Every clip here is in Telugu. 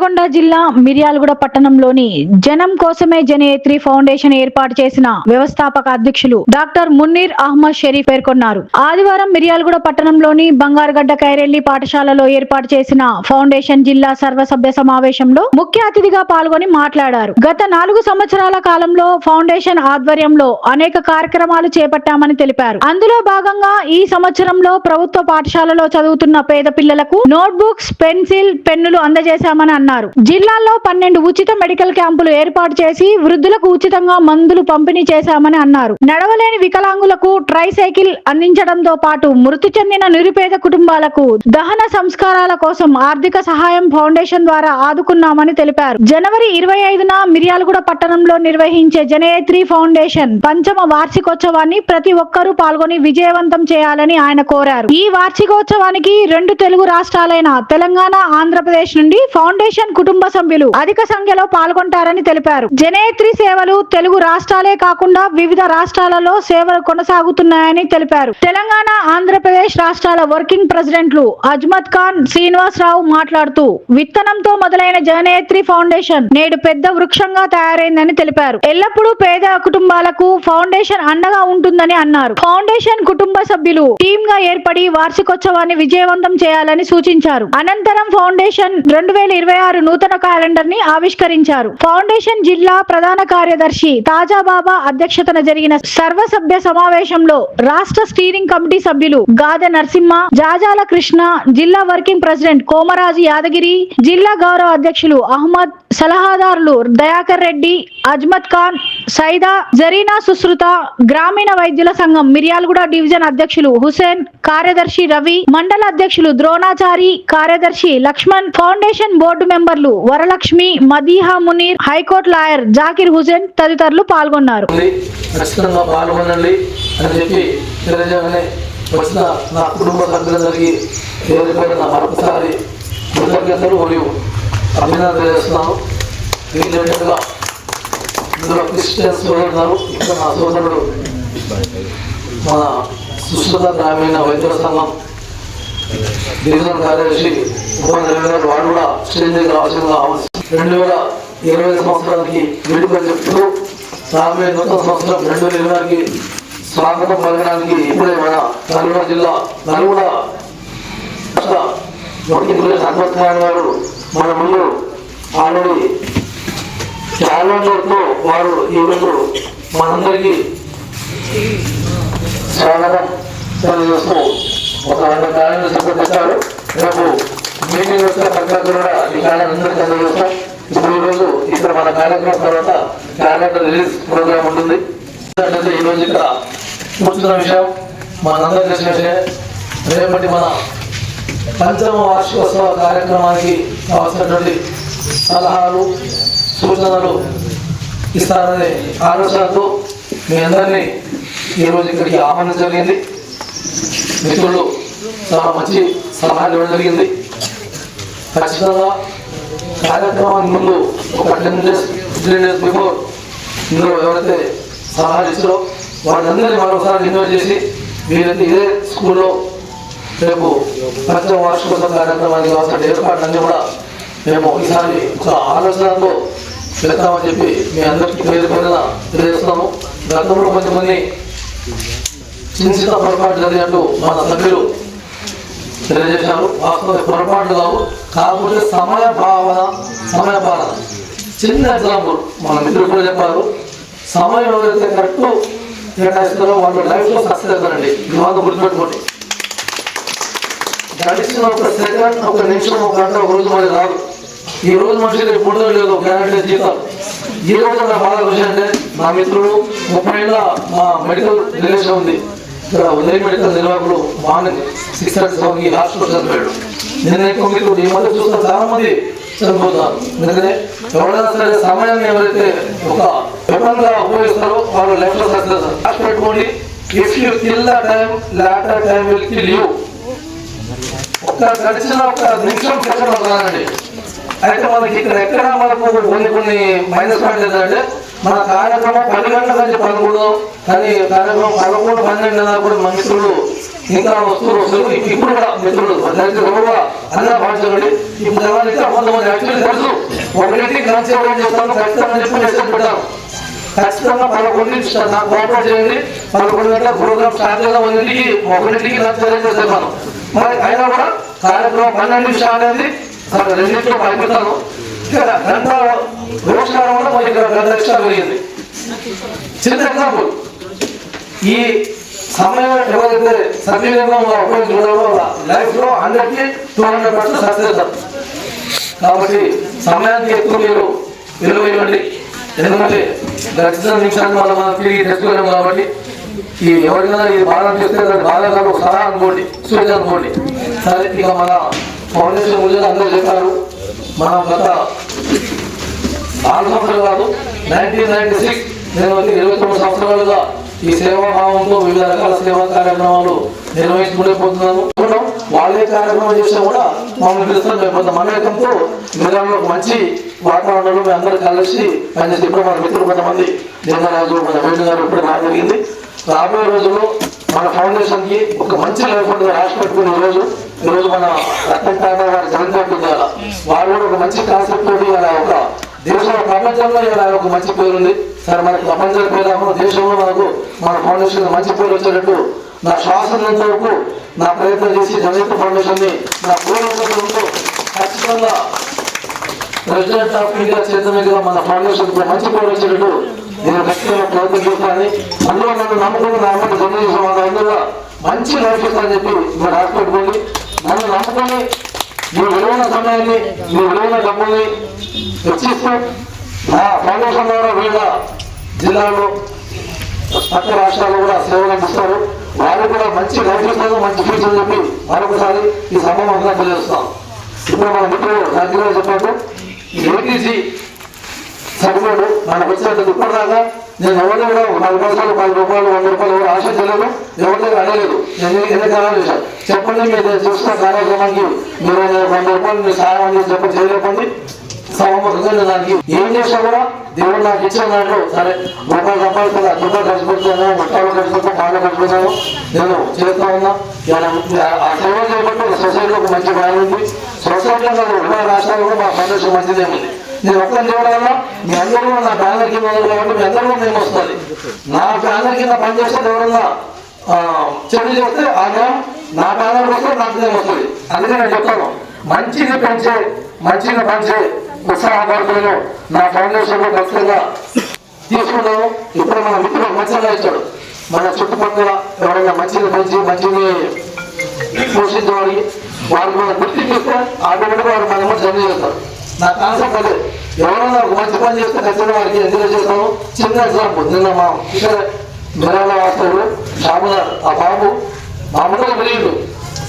నల్గొండ జిల్లా మిర్యాలగూడ పట్టణంలోని జనం కోసమే జనయేత్రి ఫౌండేషన్ ఏర్పాటు చేసిన వ్యవస్థాపక అధ్యక్షులు డాక్టర్ మున్నీర్ అహ్మద్ షరీఫ్ పేర్కొన్నారు. ఆదివారం మిర్యాలగూడ పట్టణంలోని బంగారుగడ్డ కైరెల్లి పాఠశాలలో ఏర్పాటు చేసిన ఫౌండేషన్ జిల్లా సర్వసభ్య సమావేశంలో ముఖ్య అతిథిగా పాల్గొని మాట్లాడారు. గత నాలుగు సంవత్సరాల కాలంలో ఫౌండేషన్ ఆధ్వర్యంలో అనేక కార్యక్రమాలు చేపట్టామని తెలిపారు. అందులో భాగంగా ఈ సంవత్సరంలో ప్రభుత్వ పాఠశాలలో చదువుతున్న పేద పిల్లలకు నోట్బుక్స్ పెన్సిల్ పెన్నులు అందజేశామని అన్నారు. జిల్లాలో పన్నెండు ఉచిత మెడికల్ క్యాంపులు ఏర్పాటు చేసి వృద్ధులకు ఉచితంగా మందులు పంపిణీ చేశామని అన్నారు. నడవలేని వికలాంగులకు ట్రై సైకిల్ అందించడంతో పాటు మృతి చెందిన నిరుపేద కుటుంబాలకు దహన సంస్కారాల కోసం ఆర్థిక సహాయం ఫౌండేషన్ ద్వారా ఆదుకున్నామని తెలిపారు. జనవరి ఇరవై ఐదున మిర్యాలగూడ పట్టణంలో నిర్వహించే జనయత్రి ఫౌండేషన్ పంచమ వార్షికోత్సవాన్ని ప్రతి ఒక్కరూ పాల్గొని విజయవంతం చేయాలని ఆయన కోరారు. ఈ వార్షికోత్సవానికి రెండు తెలుగు రాష్ట్రాలైన తెలంగాణ ఆంధ్రప్రదేశ్ నుండి ఫౌండేషన్ కుటుంబ సభ్యులు అధిక సంఖ్యలో పాల్గొంటారని తెలిపారు. జనేత్రి సేవలు తెలుగు రాష్ట్రాలే కాకుండా వివిధ రాష్ట్రాలలో సేవలు కొనసాగుతున్నాయని తెలిపారు. తెలంగాణ ఆంధ్రప్రదేశ్ రాష్ట్రాల వర్కింగ్ ప్రెసిడెంట్లు అజ్మత్ ఖాన్ శ్రీనివాసరావు మాట్లాడుతూ విత్తనంతో మొదలైన జనేత్రి ఫౌండేషన్ నేడు పెద్ద వృక్షంగా తయారైందని తెలిపారు. ఎల్లప్పుడూ పేద కుటుంబాలకు ఫౌండేషన్ అండగా ఉంటుందని అన్నారు. ఫౌండేషన్ కుటుంబ సభ్యులు టీమ్గా ఏర్పడి వార్షికోత్సవాన్ని విజయవంతం చేయాలని సూచించారు. అనంతరం ఫౌండేషన్ రెండు వేల ఇరవై ఆరు నూతన క్యాలెండర్ని ఆవిష్కరించారు. ఫౌండేషన్ జిల్లా ప్రధాన కార్యదర్శి తాజా బాబా అధ్యక్షతన జరిగిన సర్వసభ్య సమావేశంలో రాష్ట్ర స్టీరింగ్ కమిటీ సభ్యులు గాదె నరసింహ జాజాల కృష్ణ జిల్లా వర్కింగ్ ప్రెసిడెంట్ కోమరాజు యాదగిరి జిల్లా గౌరవ అధ్యక్షులు అహ్మద్ సలహాదారులు దయాకర్ రెడ్డి అజ్మత్ ఖాన్ సైదా జరీనా సుశ్రుత గ్రామీణ వైద్యుల సంఘం మిర్యాలగూడ డివిజన్ అధ్యక్షులు హుసేన్ కార్యదర్శి రవి మండల అధ్యక్షులు ద్రోణాచారి కార్యదర్శి లక్ష్మణ్ ఫౌండేషన్ బోర్డు మెంబర్లు Varalakshmi Madiha Munir high court lawyer Zakir Hussain తదితరులు పాల్గొన్నారు. పాల్గొనండి అని చెప్పి నా కుటుంబ సభ్యులందరికీ మరొకసారి అభినందన ఇందులో క్రిస్టియన్స్ కూడా ఉన్నారు ఇక్కడ నా సోదరుడు మన సుశ్రుత గ్రామీణ వైద్యుల సంఘం డివిజన్ కార్యదర్శి ఉపేంద్ర రవి గారు వాడు కూడా స్టేజ్ దగ్గర అవసరంగా రెండు వేల ఇరవై సంవత్సరానికి వేడుకలు చెప్తూ రాబోయే నూతన సంవత్సరం రెండు వేల ఇరవైకి ఆరుకి స్వాగతం పలకడానికి ఇప్పుడే మన నల్గొండ జిల్లా నల్గొండ రాష్ట్ర వర్కింగ్ ప్రెసిడెంట్ గారు మన ముందు ఆల్రెడీ చాలా చోట్ల వారు ఈరోజు మనందరికీ స్వాగతం తెలియజేస్తూ ఒక వంద కాలం సమర్పించారు రేపు మీటింగ్ వచ్చిన పక్కన కూడా ఈ క్యాలెండర్ తెలియజేస్తాం. ఇప్పుడు ఈరోజు ఇక్కడ మన కార్యక్రమం తర్వాత క్యాలెండర్ రిలీజ్ ప్రోగ్రామ్ ఉంటుంది. ఈ రోజు ఇక్కడ కూర్చున్న విషయం. మనందరూ తెలిసిన విషయం రేపటి మన పంచమ వార్షికోత్సవ కార్యక్రమానికి కావాల్సినటువంటి సలహాలు సూచనలు ఇస్తారనే ఆలోచనతో మీ అందరినీ ఈరోజు ఇక్కడికి ఆహ్వానం జరిగింది. మిత్రులు చాలా మంచి సలహాలు ఇవ్వడం జరిగింది. ఖచ్చితంగా కార్యక్రమానికి ముందు ఒక ten days fifteen days before ఇందులో ఎవరైతే సలహాలు ఇస్తారో వాళ్ళందరినీ మరోసారి ఇన్వైట్ చేసి వీరైతే ఇదే స్కూల్లో రేపు పంచమ వార్షికోత్సవ కార్యక్రమానికి ఏర్పాటు ఏర్పాట్లన్నీ కూడా మేము ఈసారి ఒక ఆలోచనతో పెడతామని చెప్పి మీ అందరికీ పేరు పేరున తెలియజేస్తాము గతంలో కొంతమంది చిన్న చిన్న పొరపాటు జరిగినట్టు మన సభ్యులు తెలియజేశారు. వాస్తవ పొరపాటు కావు. కాకపోతే సమయ భావన సమయ పాలన చిన్న ఎగ్జాంపుల్ మన మిత్రులు కూడా చెప్పారు. సమయం ఎవరైతే కరెక్ట్ కేటాయిస్తారో వాళ్ళు లైఫ్లో సక్సెస్ అవుతారండి. ఇది గుర్తుపెట్టుకోండి. గడిచిన ఒక సెకండ్ ఒక నిమిషం ఒక గంట ఒక రోజు మరి రాదు. ఈ రోజు మనిషి రేపు పుట్టదో లేదు గ్యారెంటీ జీతం. ఈ రోజు నా బాధ విషయం అంటే నా మిత్రుడు ముప్పై ఏళ్ళ మా మెడికల్ రిలేషన్ ఉంది. ఇక్కడ ఉదయం మెడికల్ నిర్వాహకుడు మార్నింగ్ సిక్స్ స్వామి హాస్పిటల్ చనిపోయాడు నిన్న ఎక్కువ మిత్రుడు ఈ మధ్య చూస్తున్న చాలా మంది చనిపోతారు ఎందుకంటే ఎవరైనా సరే సమయాన్ని ఎవరైతే ఒక వెపన్గా ఉపయోగిస్తారో వాళ్ళు లైఫ్లో సక్సెస్ రాసి పెట్టుకోండి. If you kill the time later time will kill you ఒక గడిచిన ఒక నిమిషం సెకండ్ అవుతానండి అయితే మనకి ఇక్కడ ఎక్కడ మనకు కొన్ని కొన్ని మైనస్ పాయింట్ ఏంటంటే మన కార్యక్రమం పది గంటల నుంచి పదమూడు కానీ కార్యక్రమం పదకొండు పన్నెండు నెలలు కూడా మన మిత్రులు ఇంకా వస్తువులు వస్తువులు ఇప్పుడు కూడా మిత్రులు దయచేసి ఎవరు ఇప్పుడు ఎవరైతే కొంతమంది యాక్చువల్లీ తెలుసు. ఒకటి క్రాంతి ఎవరు చేస్తాను ఖచ్చితంగా చెప్పి మెసేజ్ పెట్టాను ఖచ్చితంగా పదకొండు నాకు కోఆపరేట్ చేయండి. పదకొండు గంటల ప్రోగ్రామ్ స్టార్ట్ చేద్దాం ఒకటికి ఒకటికి నాకు తెలియజేస్తాను మనం మరి అయినా కూడా కార్యక్రమం పన్నెండు స్టార్ట్ అయింది. సరే రెండింటిలో ఇక్కడ గంట వ్యవస్కారం వల్ల మనకి ఇక్కడ గంట ఎక్స్ట్రా పెరిగింది చిన్న ఎగ్జాంపుల్. ఈ సమయం ఎవరైతే సద్వినియోగంగా ఉపయోగించుకున్నారో లైఫ్లో హండ్రెడ్కి టూ హండ్రెడ్ పర్సెంట్ సక్సెస్ కాబట్టి సమయానికి ఎక్కువ మీరు విలువ ఇవ్వండి. ఎందుకంటే గడిచిన నిమిషాలు మనం మనం తిరిగి తెచ్చుకోలేము కాబట్టి ఈ ఎవరికైనా ఇది బాధ చేస్తే దాని బాధ కాదు ఒక సలహా అనుకోండి సూచన అనుకోండి. సరే ఇక మన ఫౌండేషన్ గురించి అందరూ చెప్పారు. మనం గత నాలుగు సంవత్సరాలు కాదు నైన్టీన్ నైన్టీ సిక్స్ నేను ఇరవై తొమ్మిది సంవత్సరాలుగా ఈ సేవా భావంతో వివిధ రకాల సేవా కార్యక్రమాలు నిర్వహించుకునే పోతున్నాను. వాళ్ళే కార్యక్రమం చేసినా కూడా మమ్మల్ని పిలుస్తాను మేము కొంత మమేకంతో మిగతాలో మంచి వాతావరణంలో మేము అందరూ కలిసి పనిచేసి ఇప్పుడు మన మిత్రులు కొంతమంది నిమ్మరాజు మన వేణు గారు ఇప్పుడు నాకు జరిగింది. రాబోయే రోజుల్లో మన ఫౌండేషన్కి ఒక మంచి లేకుండా రాసి పెట్టుకునే రోజు ఈ రోజు మన రత్న తాత గారు జరుగుతుంది గారు వాళ్ళు కూడా ఒక మంచి కాన్సెప్ట్ తోటి అలా ఒక దేశంలో ప్రపంచంలో ఇలా ఒక మంచి పేరు ఉంది. సరే మనకి ప్రపంచం పేరు కాకుండా దేశంలో మనకు మన ఫౌండేషన్ మంచి పేరు వచ్చేటట్టు నా శ్వాసంత వరకు నా ప్రయత్నం చేసి జగన్ ఫౌండేషన్ని నా పూర్వకంతో ఖచ్చితంగా ప్రెసిడెంట్ ఆఫ్ ఇండియా చేతుల మీద మన ఫౌండేషన్ మంచి పేరు వచ్చేటట్టు నేను ఖచ్చితంగా ప్రయత్నం చేస్తాను. అందులో నన్ను నమ్ముకుని నా అమ్మ జన్మ అందరూ మంచి లైఫ్ ఇస్తానని చెప్పి మీరు పోయి మనం నమ్ముకొని మీ విలువైన సమయాన్ని మీ విలువైన డబ్బుల్ని వెచ్చిస్తూ నా ఫౌండేషన్ ద్వారా వివిధ జిల్లాలో పక్క రాష్ట్రాల్లో కూడా సేవలు అందిస్తారు. వారు కూడా మంచి లైఫ్ ఇస్తారు మంచి ఫ్యూచర్ చెప్పి మరొకసారి ఈ సమయం అంతా తెలియజేస్తాం. ఇప్పుడు మన మిత్రులు దగ్గర చెప్పాడు ఏటీసీ సభ్యుడు మనకు వచ్చినట్టు ఇప్పటిదాకా నేను ఎవరిని కూడా ఒక పది పది రూపాయలు వంద రూపాయలు ఎవరు ఆశ ఎవరిని అడగలేదు. నేను ఎన్ని కాలం చేశాను చెప్పండి మీరు చూస్తున్న కార్యక్రమానికి మీరు వంద రూపాయలు మీరు సాయం అని చెప్పి చేయలేకండి సహమతంగా దానికి ఏం చేసినా కూడా దేవుడు నాకు ఇచ్చిన దాంట్లో సరే రూపాయలు రూపాయలు కదా రూపాయలు ఖర్చు పెడుతున్నాను మొట్టాలు ఖర్చు పెడతాను పాలు ఖర్చు పెడతాను నేను చేస్తా ఉన్నా. ఆ సేవ చేయబట్టి సొసైటీలో ఒక మంచి బాగా ఉంది. సొసైటీలో ఉభయ రాష్ట్రాలు కూడా మా ఫౌండేషన్ మంచిదే ఉంది. నేను ఒక్కరిని చేయడం వల్ల మీ అందరూ నా బ్యానర్ కింద ఉన్నారు కాబట్టి మీ అందరూ నేను వస్తుంది నా బ్యానర్ కింద పనిచేస్తే ఎవరన్నా చెడు చేస్తే ఆ న్యాయం నా బ్యానర్ వస్తే నాకు నేను వస్తుంది. అందుకే నేను చెప్తాను. మంచిని పెంచే మంచిని పెంచే ఉత్సాహపడుతున్నాను నా ఫౌండేషన్లో ఖచ్చితంగా తీసుకున్నాను ఇప్పుడు మన మిత్రులు మంచిగా ఇచ్చాడు మన చుట్టుపక్కల ఎవరైనా మంచిని పెంచి మంచిని పోషించడానికి వారికి మనం గుర్తింపిస్తే ఆటోమేటిక్ వారు మన ముందు జమ చేస్తారు. నా కాన్సెప్ట్ అదే ఎవరైనా ఒక మంచి పని చేస్తే ఖచ్చితంగా వారికి ఎంకరేజ్ చేస్తాము చిన్న ఎగ్జాంపుల్. నిన్న మా ఇక్కడ మిరాల వాస్తవుడు షామునార్ ఆ బాబు మామూలుగా తెలియదు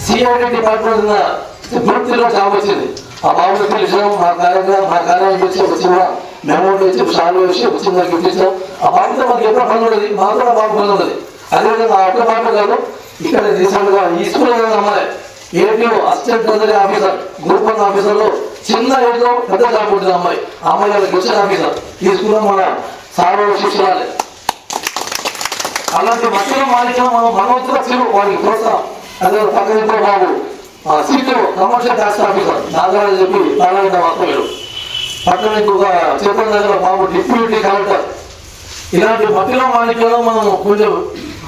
సిఐడి డిపార్ట్మెంట్ వృత్తిలో జాబ్ వచ్చింది. ఆ బాబుని పిలిచాము మా కార్యక్రమం మా కార్యం వచ్చి ఒక చిన్న మెమోట్ వచ్చి షాలు వేసి ఒక చిన్న గిఫ్ట్ ఇచ్చాం ఆ బాబుతో మాకు ఎప్పుడు పని ఉండదు. మాకు కూడా బాబు పని ఉండదు. అదేవిధంగా ఆ ఒక్క బాబు కాదు ఇక్కడ రీసెంట్గా ఈ స్కూల్ అమ్మాయి APO assistant officer group one ఆఫీసర్లో చిన్న ఏడులో పెద్ద జాబ్ ఉంటుంది అమ్మాయి. అమ్మాయి వాళ్ళకి వచ్చిన ఆఫీసర్ ఈ స్కూల్లో మన సారో శిక్షణాలే అలాంటి మధ్యలో మాలిక మనం మనవంతుల చిరు వారికి ప్రోత్సాహం. అదే పక్కన ఇంకో బాబు seat commercial tax officer Nagaraju చెప్పి నారాయణ వాస్తవ్యుడు పక్కన ఇంకొక చేపల దగ్గర బాబు డిప్యూటీ కలెక్టర్. ఇలాంటి మధ్యలో మాలికలో మనం కొంచెం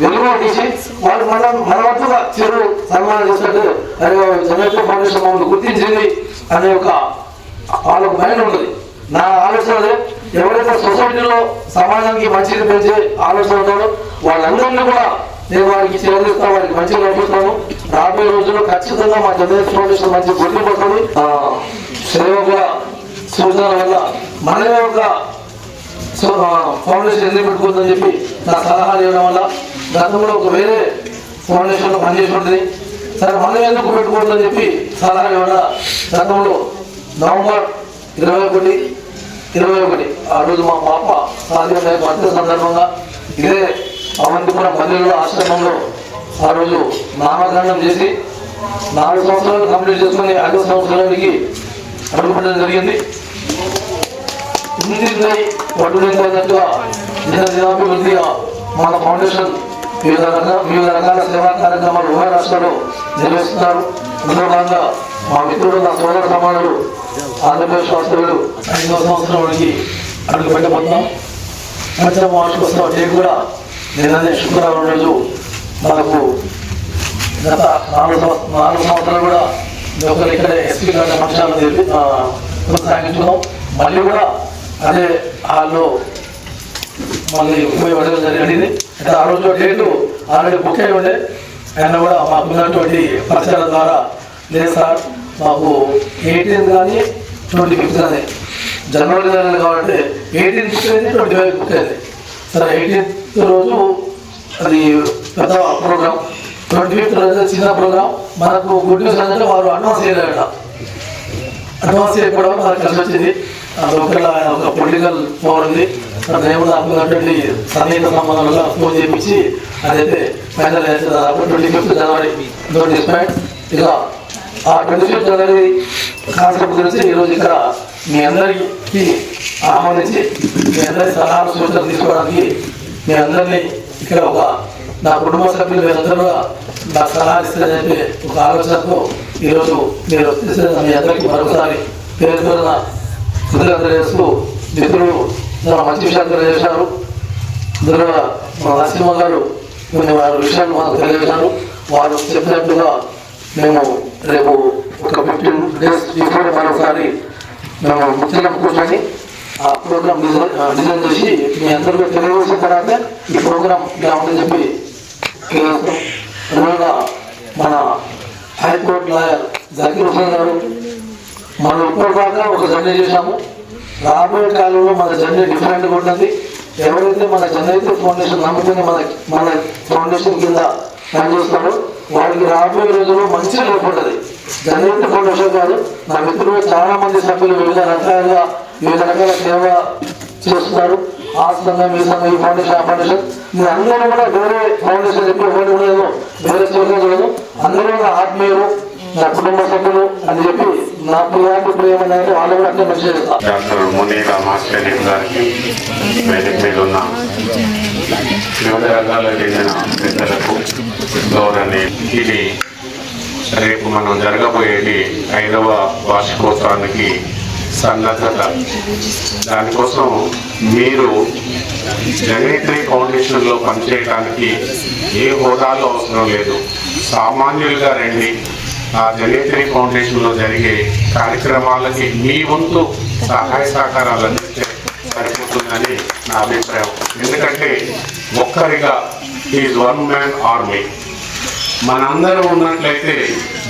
వెలుగు తీసి వాళ్ళు మన మన వద్దగా చెరు సన్మానం చేసినట్టు అదే జనరేషన్ ఫౌండేషన్ మమ్మల్ని గుర్తించింది అనే ఒక వాళ్ళకు మైండ్ ఉంటుంది. నా ఆలోచన ఎవరైతే సొసైటీలో సమాజానికి మంచిది పెంచే ఆలోచన ఉంటారో వాళ్ళందరినీ కూడా నేను వారికి చేరుస్తాను వారికి మంచిగా నడుపుతాను రాబోయే రోజుల్లో ఖచ్చితంగా మా జనరేషన్ ఫౌండేషన్ మంచి గుర్తింపు వస్తుంది. సూచన వల్ల మనమే ఒక ఫౌండేషన్ ఎందుకు పెట్టుకోవద్దని చెప్పి నా సలహాలు ఇవ్వడం వల్ల గతంలో ఒక వేరే ఫౌండేషన్లో పనిచేసి సరే మనం ఎందుకు పెట్టుకోవద్దని చెప్పి సలహా ఇవ్వడం గతంలో నవంబర్ ఇరవై ఒకటి ఇరవై ఒకటి. ఆ రోజు మా పాప సాధ్యమైన మధ్య సందర్భంగా ఇదే అవంతిపురం మందిరంలో ఆశ్రమంలో ఆ రోజు నామకరణం చేసి నాలుగు సంవత్సరాలు కంప్లీట్ చేసుకుని ఐదో సంవత్సరానికి అడుగుపెట్టడం జరిగింది. ఇంటిపై పట్టుదలగా దినదినాభివృద్ధిగా మన ఫౌండేషన్ వివిధ రకాల వివిధ రకాల సేవా కార్యక్రమాలు ఉభయ రాష్ట్రాల్లో నిర్వహిస్తున్నారు. ఇందులో భాగంగా మా మిత్రుడు నా సోదర సమానులు ఆంధ్రప్రదేశ్ వాస్తవులు ఐదవ సంవత్సరానికి అడుగు పెట్టబోతున్నాం. మధ్య వార్షికోత్సవం డే కూడా నిన్ననే శుక్రవారం రోజు మనకు గత నాలుగు సంవ- నాలుగు సంవత్సరాలు కూడా ఒకరు ఇక్కడ ఎస్పీ గారి పక్షాలను కొనసాగించుకున్నాం మళ్ళీ కూడా అదే హాల్లో మళ్ళీ ఉపయోగపడడం జరిగింది. అంటే ఆ రోజు డేటు ఆల్రెడీ బుక్ అయి ఉండే. ఆయన కూడా మాకు ఉన్నటువంటి పరిచయాల ద్వారా లేదు సార్ మాకు ఎయిటీన్త్ కానీ ట్వంటీ ఫిఫ్త్ కానీ జనవరి నెలలో కాబట్టి ఎయిటీన్త్ బుక్ అయింది ట్వంటీ ఫైవ్ బుక్ అయింది. సరే ఎయిటీన్త్ రోజు అది పెద్ద ప్రోగ్రామ్ ట్వంటీ ఫిఫ్త్ రోజు చిన్న ప్రోగ్రామ్ మనకు గుడ్ న్యూస్ అంటే వారు అడ్వాన్స్ చేయలేట అడ్వాన్స్ చేయకపోవడం మనకు కలిసి వచ్చింది. అది ఒక పొలిటికల్ పవర్ ఉంది. దేవుడు అనుకున్నటువంటి సన్నిహిత సంబంధం వల్ల ఫోన్ చేయించి అదైతే ఫైనల్ అప్పుడు ట్వంటీ ఫిఫ్త్ జనవరి డోంట్ ఇక ఆ ట్వంటీ ఫిఫ్త్ జనవరి కాన్సెప్ట్ గురించి ఈరోజు ఇక్కడ మీ అందరికీ ఆహ్వానించి మీ అందరి సలహాలు సూచనలు తీసుకోవడానికి మీ అందరినీ ఇక్కడ ఒక నా కుటుంబ సభ్యులు మీరందరూ నా నాకు సలహాలు ఇస్తారని చెప్పి ఒక ఆలోచనతో ఈరోజు మీరు మీ అందరికీ మరొకసారి పేరు పేరున కృతజ్ఞతలు చేస్తూ మిత్రులు చాలా మంచి విషయాలు తెలియజేశారు. ఇందులో మా నరసింహ గారు కొన్ని వారి విషయాలు మనకు తెలియజేశారు. వారు చెప్పినట్టుగా మేము రేపు ఒక ఫిఫ్టీన్ డేస్ బిఫోర్ మరొకసారి మేము ముఖ్యంగా కూర్చొని ఆ ప్రోగ్రామ్ డిజైన్ డిజైన్ చేసి మీ అందరికీ తెలియజేసిన తర్వాత ఈ ప్రోగ్రామ్ ఇలా ఉందని చెప్పి మన హైకోర్టు లాయర్ జాకీర్ హుసేన్ గారు మనం ఇప్పటిదాకా ఒక జర్నీ చేశాము. రాబోయే కాలంలో మన జర్నీ డిఫరెంట్గా ఉంటుంది. ఎవరైతే మన జనైతే ఫౌండేషన్ నమ్ముకుని మన మన ఫౌండేషన్ కింద పనిచేస్తారో వారికి రాబోయే రోజుల్లో మంచి రేపు ఉంటుంది. జనైతే ఫౌండేషన్ కాదు నా మిత్రులు చాలా మంది సభ్యులు వివిధ రకాలుగా వివిధ రకాల సేవ చేస్తున్నారు. ఆ సంఘం ఈ సంఘం ఈ ఫౌండేషన్ ఆ ఫౌండేషన్. మీరు అందరూ కూడా వేరే ఫౌండేషన్ ఎప్పుడు ఒకటి ఉండదు. వేరే స్టేషన్ ఉండదు అందరూ నా ఆత్మీయులు నా కుటుంబ సభ్యులు అని చెప్పి నా ప్రియాటి ప్రియమైన వాళ్ళు కూడా అట్లా చేస్తారు డాక్టర్ మునీరా మాస్టర్ గారికి వేదిక మీద ఉన్న వివిధ రంగాలకు చెందిన పెద్దలకు గౌరవని ఇది రేపు మనం జరగబోయేది ఐదవ వార్షికోత్సవానికి సన్నద్ధత దానికోసం మీరు జగనేత్రి ఫౌండేషన్లో పనిచేయడానికి ఏ హోదాలో అవసరం లేదు. సామాన్యులుగా రండి. జనేత్రి ఫౌండేషన్లో జరిగే కార్యక్రమాలకి మీ వంతు సహాయ సహకారాలు అందిస్తే సరిపోతుందని నా అభిప్రాయం. ఎందుకంటే ఒక్కరిగా ఈజ్ వన్ మ్యాన్ ఆర్మీ మనందరం ఉన్నట్లయితే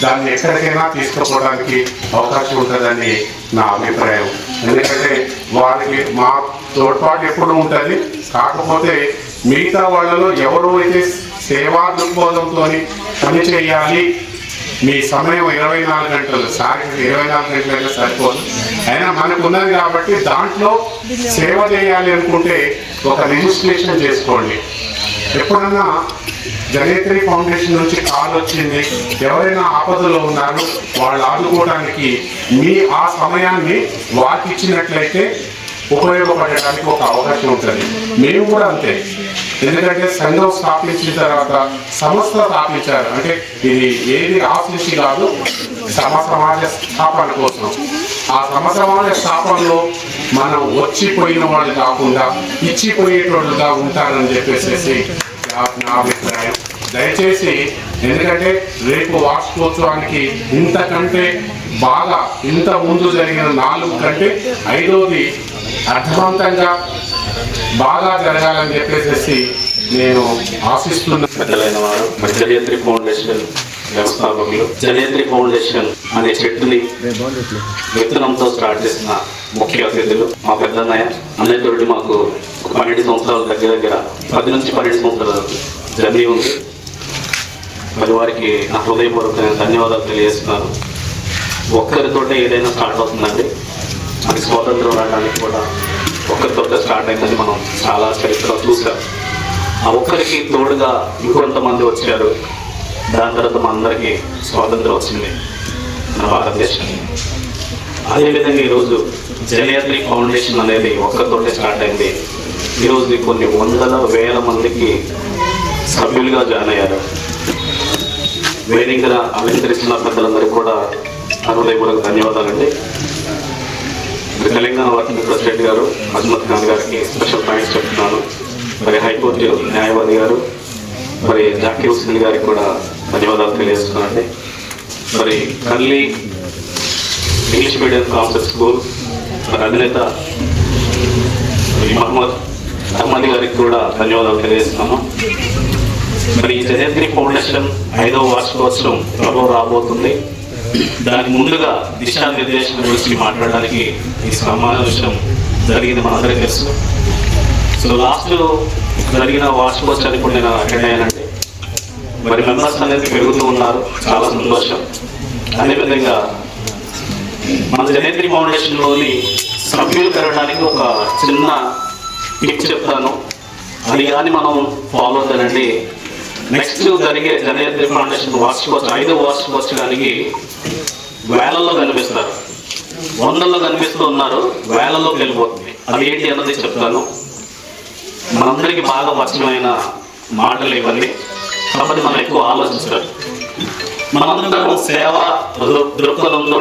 దాన్ని ఎక్కడికైనా తీసుకుపోవడానికి అవకాశం ఉంటుందని నా అభిప్రాయం. ఎందుకంటే వారికి మా తోడ్పాటు ఎప్పుడు ఉంటుంది. కాకపోతే మిగతా వాళ్ళలో ఎవరు అయితే సేవా దృక్పథంతో పని చేయాలి మీ సమయం ఇరవై నాలుగు గంటలు. సారి ఇరవై నాలుగు గంటలు సరిపోదు. అయినా మనకు ఉన్నది కాబట్టి దాంట్లో సేవ చేయాలి అనుకుంటే ఒక రిజిస్ట్రేషన్ చేసుకోండి. ఎప్పుడన్నా జనేత్రి ఫౌండేషన్ నుంచి కాల్ వచ్చింది ఎవరైనా ఆపదలో ఉన్నారు వాళ్ళు ఆదుకోవడానికి మీ ఆ సమయాన్ని వాకిచ్చినట్లయితే ఉపయోగపడడానికి ఒక అవకాశం ఉంటుంది మేము కూడా అంతే. ఎందుకంటే సంఘం స్థాపించిన తర్వాత సంస్థ స్థాపించారు. అంటే ఇది ఏది ఆఫీసి కాదు సమ సమాజ స్థాపన కోసం. ఆ సమ సమాజ స్థాపనలో మనం వచ్చిపోయిన వాళ్ళు కాకుండా ఇచ్చిపోయేటోళ్ళుగా ఉంటారని చెప్పేసి నా అభిప్రాయం. దయచేసి ఎందుకంటే రేపు వార్షికోత్సవానికి ఇంతకంటే బాగా ఇంత ముందు జరిగిన నాలుగు కంటే ఐదోది అర్థవంతంగా బాగా జరగాలని చెప్పేసి నేను ఆశిస్తున్న పెద్దలైన వారు మరి జనేత్రి ఫౌండేషన్ వ్యవస్థాపకులు జనేత్రి ఫౌండేషన్ అనే చెట్టుని విత్తనంతో స్టార్ట్ చేసిన ముఖ్య అతిథులు మా పెద్దన్నయ్య అన్నయ్యతోటి మాకు ఒక పన్నెండు సంవత్సరాల దగ్గర దగ్గర పది నుంచి పన్నెండు సంవత్సరాల జర్నీ ఉంది. మరి వారికి నా హృదయపూర్వక ధన్యవాదాలు తెలియజేస్తున్నాను. ఒక్కరితోటే ఏదైనా స్టార్ట్ అవుతుందండి. అది స్వాతంత్రం రావడానికి కూడా ఒక్కరితోటే స్టార్ట్ అయిందని మనం చాలా చరిత్రలో చూసాం ఆ ఒక్కరికి తోడుగా ఇంకొంతమంది వచ్చారు. దాని తర్వాత మనందరికీ స్వాతంత్రం వచ్చింది మన భారతదేశానికి. అదేవిధంగా ఈరోజు జనయాత్రి ఫౌండేషన్ అనేది ఒక్కరితోటే స్టార్ట్ అయింది. ఈరోజు కొన్ని వందల వేల మందికి సభ్యులుగా జాయిన్ అయ్యారు. వేదికగా అలంకరిస్తున్న పెద్దలందరికీ కూడా హృదయపూర్వక ధన్యవాదాలండి. తెలంగాణ వర్కింగ్ ప్రెసిడెంట్ గారు అజ్మత్ ఖాన్ గారికి స్పెషల్ థ్యాంక్స్ చెప్తున్నాను. మరి హైకోర్టు న్యాయవాది గారు మరి జాకీ హుస్సేన్ గారికి కూడా ధన్యవాదాలు తెలియజేస్తున్నానండి. మరి Kalli English medium concept school మరి అధినేత మహమ్మద్ అహ్మద్ గారికి కూడా ధన్యవాదాలు తెలియజేస్తున్నాను. మరి ఈ జయత్రి ఫౌండేషన్ ఐదవ వార్షికోత్సవం త్వరలో రాబోతుంది. దానికి ముందుగా దిశానిర్దేశం గురించి మాట్లాడడానికి ఈ సమావేశం జరిగింది మనందరికీ తెలుసు. సో లాస్ట్ జరిగిన వార్షికోత్సవానికి కూడా నేను అటెండ్ అయ్యానండి. మరి మెంబర్స్ అనేది పెరుగుతూ ఉన్నారు. చాలా సంతోషం. అదేవిధంగా మన జనేంద్రి ఫౌండేషన్లోని సభ్యులు పెరగడానికి ఒక చిన్న టిప్ చెప్తాను. అది కానీ మనం ఫాలో అవుతానండి. నెక్స్ట్ జరిగే జనయత్రి ఫౌండేషన్ వార్షికోత్సవం ఐదో వార్షికోత్సవానికి వేలల్లో కనిపిస్తారు. వందల్లో కనిపిస్తూ ఉన్నారు. వేలల్లోకి వెళ్ళిపోతుంది అది ఏంటి అన్నది చెప్తాను. మనందరికీ బాగా పరిచయమైన మాటలు ఇవన్నీ. కాబట్టి మనం ఎక్కువ ఆలోచించాలి మనందరం సేవ దృక్పథంతో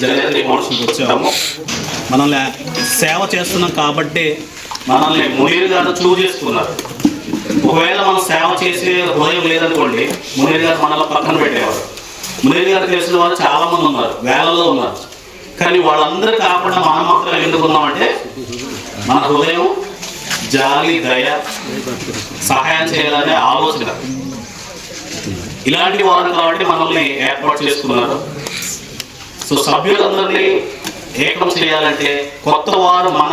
జనేంద్రి మనుషులకు వచ్చాము. మనల్ని సేవ చేస్తున్నాం కాబట్టి మనల్ని మునీర్ గారు చేసుకున్నారు ఒకవేళ మనం సేవ చేసే హృదయం లేదనుకోండి మునీర్ గారు మనల్ని పక్కన పెట్టేవారు. మునీర్ గారు తెలిసిన వాళ్ళు చాలా మంది ఉన్నారు వేలలో ఉన్నారు. కానీ వాళ్ళందరూ కాకుండా మనం మాత్రం ఎందుకు ఉన్నామంటే మన హృదయం జాలి దయ సహాయం చేయాలనే ఆలోచన. ఇలాంటి వారు కాబట్టి మనల్ని ఏర్పాటు చేసుకున్నారు. సో సభ్యులందరినీ ఏకం చేయాలంటే కొత్త వారు మన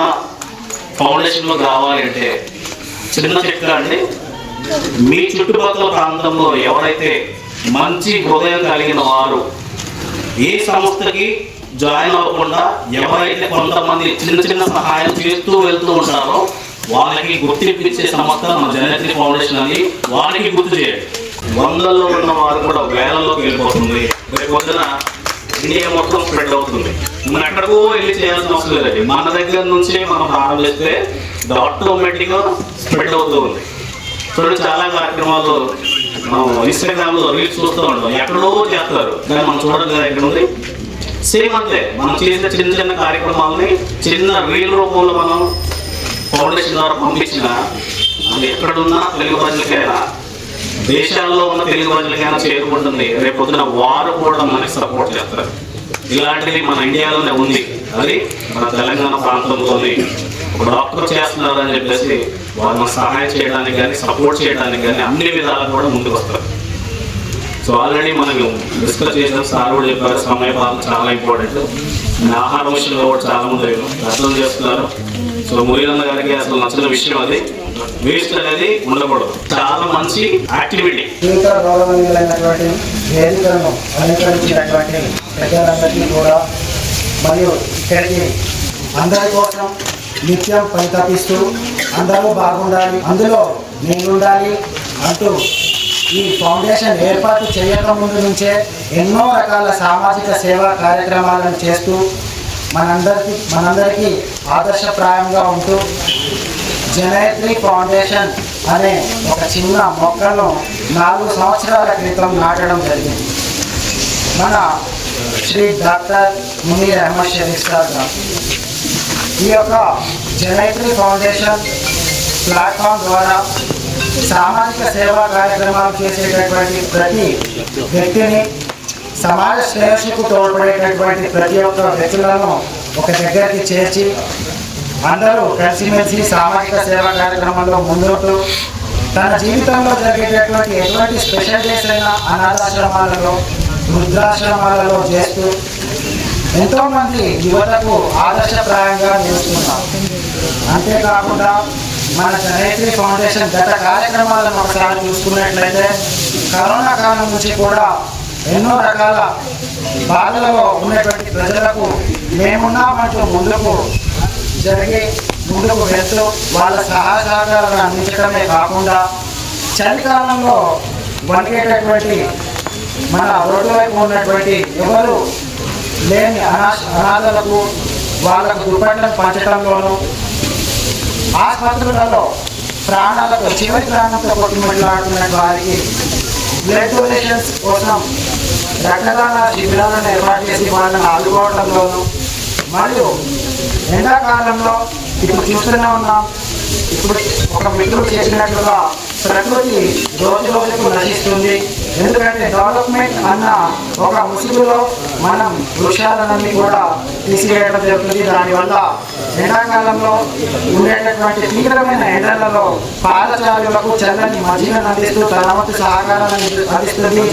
ఫౌండేషన్లో రావాలి అంటే చిన్న చిట్కా అండి. మీ చుట్టుపక్కల ప్రాంతంలో ఎవరైతే మంచి హృదయం కలిగిన వారు ఏ సంస్థకి జాయిన్ అవ్వకుండా ఎవరైతే కొంతమంది చిన్న చిన్న సహాయం చేస్తూ వెళ్తూ ఉంటారో వాళ్ళకి గుర్తింపు ఇచ్చే సంస్థ మన జనత్రి ఫౌండేషన్ అని వారికి గుర్తు చేయండి. వందల్లో ఉన్న వారు కూడా వేలలోకి వెళ్ళిపోతుంది. రేపు పొద్దున ఇండియా మొత్తం స్ప్రెడ్ అవుతుంది. మనం ఎక్కడికో వెళ్ళి చేయాల్సిన అవసరం లేదండి. మన దగ్గర నుంచే మనం ప్రారంభిస్తే ఆటోమేటిక్గా స్ప్రెడ్ అవుతూ ఉంది. చూడండి చాలా కార్యక్రమాలు మనం ఇన్స్టాగ్రామ్లో రీల్స్ చూస్తూ ఉంటాం. ఎక్కడో చేస్తారు. కానీ మనం చూడడం కదా ఎక్కడ ఉంది సేమ్ అంతే. మనం చేసిన చిన్న చిన్న కార్యక్రమాలని చిన్న రీల్ రూపంలో మనం ఫౌండేషన్ ద్వారా పంపించిన అది ఎక్కడున్నా తెలుగు ప్రజలకైనా దేశాల్లో ఉన్న తెలుగు ప్రజలకైనా చేరుకుంటుంది రేపు వారు కూడా మనకి సపోర్ట్ చేస్తారు. ఇలాంటిది మన ఇండియాలోనే ఉంది. అది మన తెలంగాణ ప్రాంతంలోని. ఒక డాక్టర్ చేస్తున్నారు అని చెప్పేసి వాళ్ళని సహాయం చేయడానికి కానీ సపోర్ట్ చేయడానికి కానీ అన్ని విధాలు కూడా ముందుకు వస్తారు. సో ఆల్రెడీ మనకు డిస్కస్ చేసిన సార్ కూడా చెప్పారు సమయ చాలా ఇంపార్టెంట్ ఆహార విషయంలో కూడా చాలా మంది అర్థం చేస్తున్నారు. సో మురీరన్న గారికి అసలు నచ్చిన విషయం అది. వేస్ట్ అనేది ఉండకూడదు. చాలా మంచి యాక్టివిటీ. ప్రజలందరికీ కూడా మరియు ఇక్కడికి అందరి కోసం నిత్యం పరితపిస్తూ అందరూ బాగుండాలి అందులో నేనుండాలి అంటూ ఈ ఫౌండేషన్ ఏర్పాటు చేయక ముందు నుంచే ఎన్నో రకాల సామాజిక సేవా కార్యక్రమాలను చేస్తూ మనందరికీ మనందరికీ ఆదర్శప్రాయంగా ఉంటూ జనయత్రి ఫౌండేషన్ అనే ఒక చిన్న మొక్కను నాలుగు సంవత్సరాల క్రితం నాటడం జరిగింది. మన శ్రీ డాక్టర్ మునీర్ అహ్మద్ షరీఫ్ సార్ ఈ యొక్క జనయత్రి ఫౌండేషన్ ప్లాట్ఫామ్ ద్వారా సామాజిక సేవా కార్యక్రమాలు చేసేటటువంటి ప్రతి వ్యక్తిని సమాజ శ్రేయస్సుకు తోడ్పడేటటువంటి ప్రతి ఒక్క వ్యక్తులను ఒక దగ్గరికి చేర్చి అందరూ కలిసిమెలిసి సామాజిక సేవా కార్యక్రమంలో ముందుంటూ తన జీవితంలో జరిగేటటువంటి ఎటువంటి స్పెషల్ డేస్ అయినా అనాథాశ్రమాలలో వృద్ధాశ్రమాలలో చేస్తూ ఎంతోమంది యువతకు ఆదర్శప్రాయంగా నిలుస్తున్నారు. అంతేకాకుండా మన జనేత్రి ఫౌండేషన్ గత కార్యక్రమాలను ఒకసారి చూసుకున్నట్లయితే కరోనా కాలం నుంచి కూడా ఎన్నో రకాల బాధలలో ఉన్నటువంటి ప్రజలకు మేమున్నామంటూ ముందుకు జరిగి ముందుకు వెళ్తూ వాళ్ళ సహాయ సహకారాలను అందించడమే కాకుండా చలికాలంలో వణికేటటువంటి మన రోడ్డు వైపు ఉన్నటువంటి ఎవరు లేని అనా అనాథలకు వాళ్ళకు దుప్పట్లను పంచడంలోనూ ఆసుపత్రులలో ప్రాణాలకు చివరి ప్రాణంతో కొట్టుమిట్లాడుతున్న వారికి బ్లడ్ డొనేషన్స్ కోసం రక్తదాన శిబిరాలను ఏర్పాటు చేసి వాళ్ళని ఆదుకోవడంలోనూ మరియు ఎండాకాలంలో ఇప్పుడు చూస్తూనే ఉన్నాం. ఇప్పుడు ఒక మిత్రుడు చేసినట్లుగా ప్రకృతి రోజు రోజుకు నశిస్తుంది. ఎందుకంటే డెవలప్మెంట్ అన్న ఒక ముసుగులో మనం వృక్షాలన్నీ కూడా తీసివేయడం జరుగుతుంది. దానివల్ల ఎండాకాలంలో ఉండేటటువంటి తీవ్రమైన ఎండలలో పాదచారులకు చల్లని మధ్యను అందిస్తూ తన వంతు సహకారాన్ని అందిస్తుంది.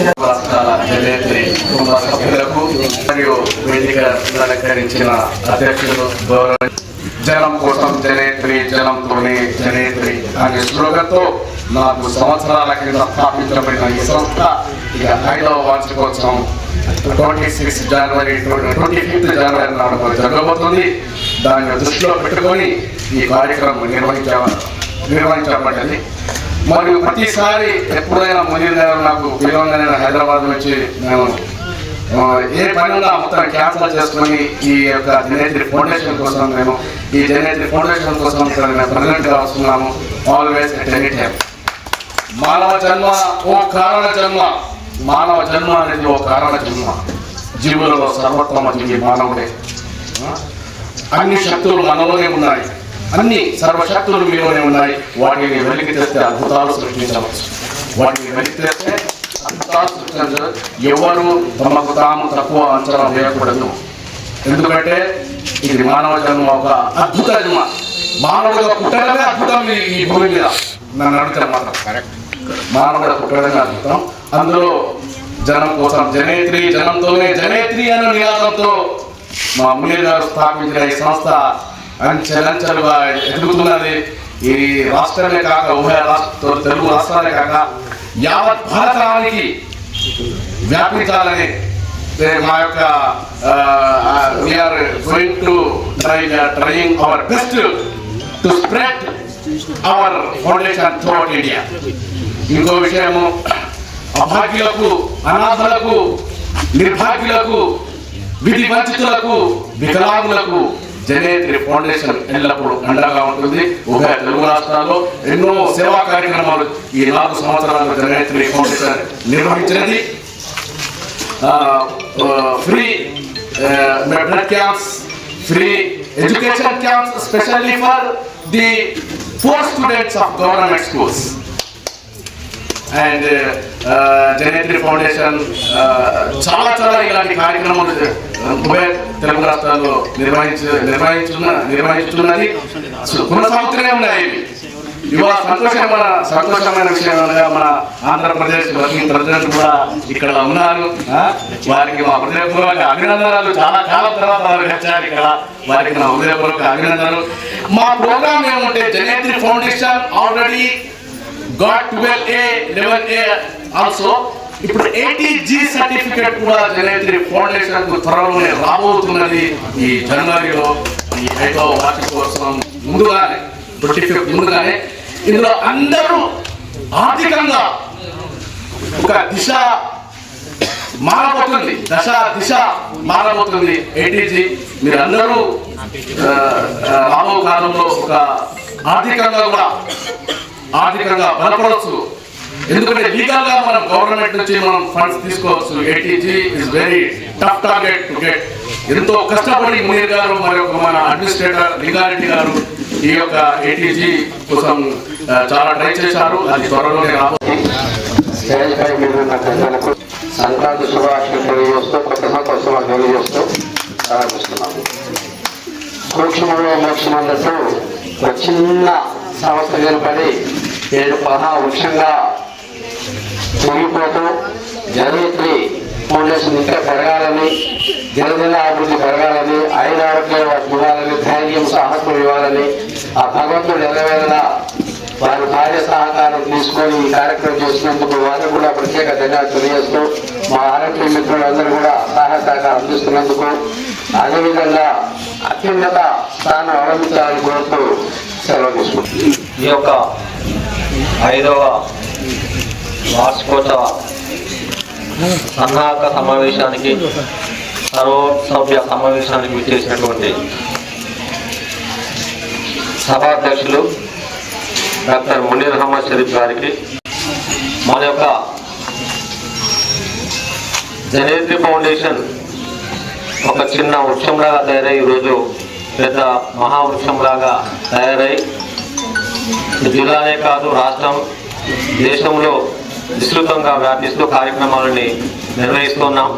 మరియు వేదిక అలంకరించిన అధ్యక్షులు గౌరవ జనం కోసం జనేత్రి జనంతోనే జనేత్రి అనే స్లోగన్తో నాకు సంవత్సరాల కింద స్థాపించబడిన ఈ సంస్థ ఇక ఐదవ వార్షికోత్సవం ట్వంటీ సిక్స్ జనవరి ట్వంటీ ఫిఫ్త్ జనవరి నాడు జరగబోతుంది. దాన్ని దృష్టిలో పెట్టుకొని ఈ కార్యక్రమం నిర్వహించ నిర్వహించబడ్డది మరియు ప్రతిసారి ఎప్పుడైనా మునీర్ గారు నాకు పిలవంగానే హైదరాబాద్ వచ్చి నేను ఏ పని మొత్తం క్యాన్సల్ చేసుకొని ఈ యొక్క జనేత్రి ఫౌండేషన్ కోసం మేము ఈ జనేత్రి ఫౌండేషన్ కోసం ఇక్కడ మేము ప్రెసిడెంట్ వస్తున్నాము. ఆల్వేస్ అట్ ఎనీ టైం మానవ జన్మ ఓ కారణ జన్మ. మానవ జన్మ అనేది ఓ కారణ జన్మ. జీవులలో సర్వత్వం అనేది మానవుడే. అన్ని శక్తులు మనలోనే ఉన్నాయి. అన్ని సర్వశక్తులు మీలోనే ఉన్నాయి. వాటిని వెలికి తెస్తే అద్భుతాలు సృష్టించవచ్చు. వాటిని వెలికి తెస్తే అద్భుతాలు సృష్టించవచ్చు. ఎవరు తమకు తాము తక్కువ అంచనా వేయకూడదు. ఎందుకంటే ఇది మానవ జన్మ ఒక అద్భుత జన్మ. మానవుడిగా పుట్టడమే అద్భుతం ఈ- భూమి మీద. నన్ను అడిగితే మాత్రం. కరెక్ట్. మానవుడు పుట్టడమే అద్భుతం. అందులో జనం కోసం జనేత్రి జనంతోనే జనేత్రి అనే నినాదంతో మా ముని గారు స్థాపించిన ఈ సంస్థ అంచెలంచెలుగా ఎదుగుతున్నది. ఈ రాష్ట్రమే కాక ఉభయ రాష్ట్ర తెలుగు రాష్ట్రాలే కాక యావత్ భారతానికి వ్యాపించాలని మా యొక్క we are going to try trying our best to spread our foundation throughout India ఇంకో విషయము అభాగ్యులకు అనాథలకు నిర్భాగ్యులకు విధి వంచితులకు వికలాంగులకు జనేత్రి ఫౌండేషన్ ఎల్లప్పుడూ అండగా ఉంటుంది. ఉభయ తెలుగు రాష్ట్రాల్లో ఎన్నో సేవా కార్యక్రమాలు ఈ నాలుగు సంవత్సరాలు Janetri foundation నిర్వహించినది. Free blood camps free education camps specially for the four students of government schools. And Janetri foundation చాలా చాలా ఇలాంటి కార్యక్రమాలు uh, ఉభయ తెలుగు రాష్ట్రాల్లో నిర్వహించు నిర్వహించున్న నిర్వహిస్తున్నది. కొనసాగుతూనే ఉన్నాయి ఇవి. ఇవాళ సంతోషమైన సంతోషమైన విషయం అనగా మన ఆంధ్రప్రదేశ్ వర్కింగ్ ప్రెసిడెంట్ కూడా ఇక్కడ ఉన్నారు. వారికి మా హృదయపూర్వక అభినందనలు. చాలా కాలం తర్వాత వారు వచ్చారు ఇక్కడ. వారికి నా హృదయపూర్వక అభినందనలు. మా ప్రోగ్రామ్ ఏముంటే Janetri foundation already got twelve A eleven A also ఇప్పుడు ఎయిటీ జీ సర్టిఫికేట్ కూడా జనేత్రి ఫౌండేషన్ త్వరలోనే రాబోతున్నది ఈ జనవరిలో. ఈ ఐదవ వార్షికోత్సవం ముందుగానే ట్వంటీ ఫిఫ్త్ ముందుగానే. ఇందులో అందరూ ఆర్థికంగా ఒక దిశ మారబోతుంది. దశ దిశ మారబోతుంది ఏటీజీ మీరు అందరూ రాబో కాలంలో ఒక ఆర్థికంగా కూడా ఆర్థికంగా బలపడవచ్చు ఎందుకంటే లీగల్గా మనం గవర్నమెంట్ నుంచి మనం ఫండ్స్ తీసుకోవచ్చు. Eighty G is very tough target to get ఎంతో కష్టపడి మునీర్ గారు మరి ఒక మన అడ్మినిస్ట్రేటర్ లింగారెడ్డి గారు ఈ యొక్క ఏటీజీ కోసం చాలా ట్రై చేశారు. అది త్వరలోనే రాబోతుంది. సంక్రాంతి శుభాకాంక్షలు తెలియజేస్తూ కొత్త కోసం తెలియజేస్తూ ప్రారంభిస్తున్నాము. సూక్ష్మంలో మోక్షమన్నట్టు ఒక చిన్న సమస్య ఏర్పడి నేడు మహా వృక్షంగా తిరిగిపోతూ జనయిత్రి ఫౌండేషన్ ఇంకా పెరగాలని గిరిజన అభివృద్ధి పెరగాలని ఐదు ఆరోగ్య ఇవ్వాలని ధైర్యం సాహసం ఇవ్వాలని ఆ భగవంతుడు ఎల్లవేళలా వారి కార్య సహకారం తీసుకొని ఈ కార్యక్రమం చేసినందుకు వారికి కూడా ప్రత్యేక ధన్యవాదాలు తెలియజేస్తూ మా ఆరోగ్య మిత్రులందరూ కూడా సహాయ సహకారం అందిస్తున్నందుకు అదేవిధంగా అత్యున్నత స్థానం అవలంబించాలని కోరుతూ సెలవు తీసుకుంటుంది ఈ యొక్క ఐదవ వార్షికోత్సవ సన్నాహక సమావేశానికి సర్వసభ్య సమావేశానికి విచ్చేసినటువంటి సభాధ్యక్షులు డాక్టర్ మునీర్ అహ్మద్ షరీఫ్ గారికి మన యొక్క జనేత్రి ఫౌండేషన్ ఒక చిన్న వృక్షంలాగా తయారై ఈరోజు పెద్ద మహావృక్షంలాగా తయారై జిల్లానే కాదు రాష్ట్రం దేశంలో విస్తృతంగా వ్యాపిస్తూ కార్యక్రమాలని నిర్వహిస్తున్నాం.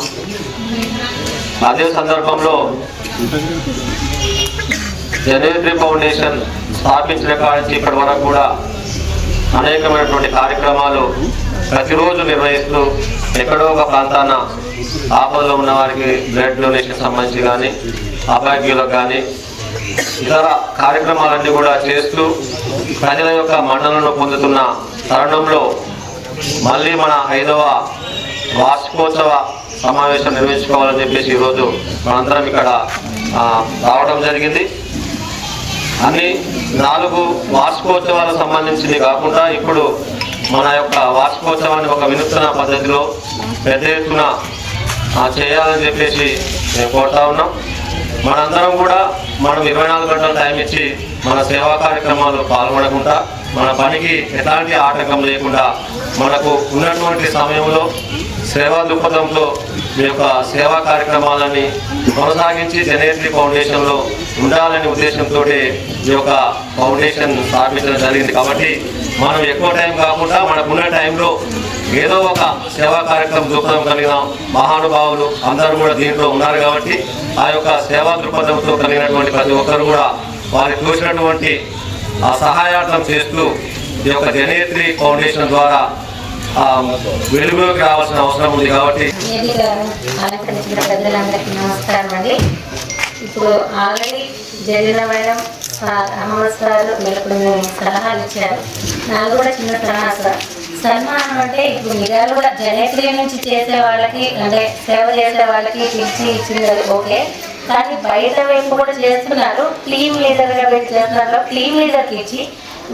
అదే సందర్భంలో జనేత్రి ఫౌండేషన్ స్థాపించిన కాడి నుంచి ఇప్పటి వరకు కూడా అనేకమైనటువంటి కార్యక్రమాలు ప్రతిరోజు నిర్వహిస్తూ ఎక్కడో ఒక ప్రాంతాన ఆపదలో ఉన్న వారికి బ్లడ్ డొనేషన్ సంబంధించి కానీ అభాగ్యులకు కానీ ఇతర కార్యక్రమాలన్నీ కూడా చేస్తూ ప్రజల యొక్క మన్ననను పొందుతున్న తరుణంలో మళ్ళీ మన ఐదవ వార్షికోత్సవ సమావేశం నిర్వహించుకోవాలని చెప్పేసి ఈరోజు మనందరం ఇక్కడ రావడం జరిగింది. అన్ని నాలుగు వార్షికోత్సవాలకు సంబంధించింది కాకుండా ఇప్పుడు మన యొక్క వార్షికోత్సవాన్ని ఒక వినూత్న పద్ధతిలో పెద్ద ఎత్తున చేయాలని చెప్పేసి మేము కోరుతా ఉన్నాం. మనందరం కూడా మనం ఇరవై నాలుగు గంటల టైం ఇచ్చి మన సేవా కార్యక్రమాలు పాల్గొనకుండా మన పనికి ఎలాంటి ఆటంకం లేకుండా మనకు ఉన్నటువంటి సమయంలో సేవా దృక్పథంతో మీ యొక్క సేవా కార్యక్రమాలని కొనసాగించి జనేత్రి ఫౌండేషన్లో ఉండాలనే ఉద్దేశంతో ఈ యొక్క ఫౌండేషన్ స్థాపించడం జరిగింది. కాబట్టి మనం ఎక్కువ టైం కాకుండా మనకున్న టైంలో ఏదో ఒక సేవా కార్యక్రమం దృక్పథం కలిగిన మహానుభావులు అందరూ కూడా దీంట్లో ఉన్నారు కాబట్టి ఆ యొక్క సేవా దృక్పథంతో కలిగినటువంటి ప్రతి ఒక్కరు కూడా వారికి చూసినటువంటి ఆ సహాయార్థం చేస్తూ ఈ యొక్క జనేత్రి ఫౌండేషన్ ద్వారా వెలుగులోకి రావాల్సిన అవసరం ఉంది కాబట్టి ఇప్పుడు ఆల్రెడీ జరిగిన మేడం సార్ సార్ కొన్ని సలహాలు ఇచ్చారు. నాకు కూడా చిన్న సలహా సార్. సన్మానం అంటే ఇప్పుడు నిజాలు కూడా జనేత్రి నుంచి చేసే వాళ్ళకి అంటే సేవ చేసే వాళ్ళకి పిలిచి ఇచ్చింది ఓకే. కానీ బయట వైపు కూడా చేస్తున్నారు. టీమ్ లీడర్గా పెట్టి చేస్తున్నారు. టీమ్ లీడర్కి ఇచ్చి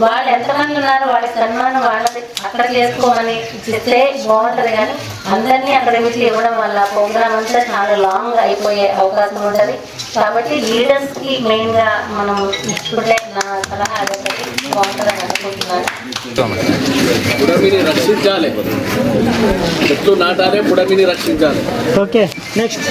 వాళ్ళు ఎంతమంది ఉన్నారో వాళ్ళ సన్మానం వాళ్ళది అక్కడ చేసుకోమని ఇస్తే బాగుంటుంది కానీ అందరినీ అక్కడ పెట్టి ఇవ్వడం వల్ల ప్రోగ్రామ్ అంతా చాలా లాంగ్ అయిపోయే అవకాశం ఉంటుంది. కాబట్టి లీడర్స్కి మెయిన్గా మనం ఇచ్చుకుంటే నా సలహా అదొకటి బాగుంటుందని అనుకుంటున్నాను. బుడమిని రక్షించాలి. చెట్లు నాటాలి బుడమిని రక్షించాలి. Okay next